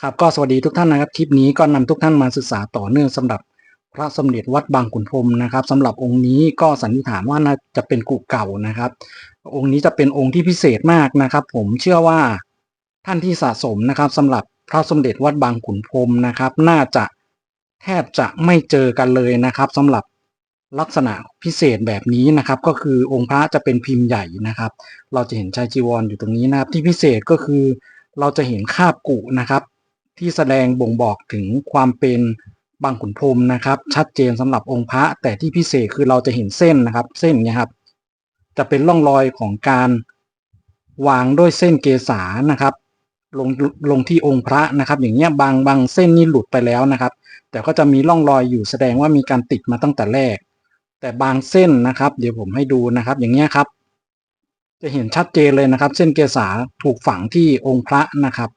ครับก็สวัสดีทุกท่านนะครับ คลิปนี้ก็นำทุกท่านมาศึกษาต่อเนื่องสำหรับพระสมเด็จวัดบางขุนพรมนะครับสำหรับองค์นี้ก็สันนิษฐานว่าน่าจะเป็นกุเก่านะครับ องค์นี้จะเป็นองค์ที่พิเศษมากนะครับ ผมเชื่อว่าท่านที่สะสมนะครับสำหรับพระสมเด็จวัดบางขุนพรมนะครับ น่าจะแทบจะไม่เจอกันเลยนะครับสำหรับลักษณะพิเศษแบบนี้นะครับ ก็คือองค์พระจะเป็นพิมพ์ใหญ่นะครับ เราจะเห็นชายจีวรออยู่ตรงนี้นะครับ ที่พิเศษก็คือเราจะเห็นคาบกุนะครับ ที่แสดงบ่งบอกถึงความเป็นบางขุนพรมนะครับ ชัดเจนสำหรับองค์พระ แต่ที่พิเศษคือเราจะเห็นเส้นนะครับ เส้นเนี้ยครับ จะเป็นร่องรอยของการวางด้วยเส้นเกษานะครับลงลงที่องค์พระนะครับ อย่างเงี้ยบางบางเส้นนี่หลุดไปแล้วนะครับ แต่ก็จะมีร่องรอยอยู่แสดงว่ามีการติดมาตั้งแต่แรก แต่บางเส้นนะครับ เดี๋ยวผมให้ดูนะครับ อย่างเงี้ยครับ จะเห็นชัดเจนเลยนะครับ เส้นเกษาถูกฝังที่องค์พระนะครับ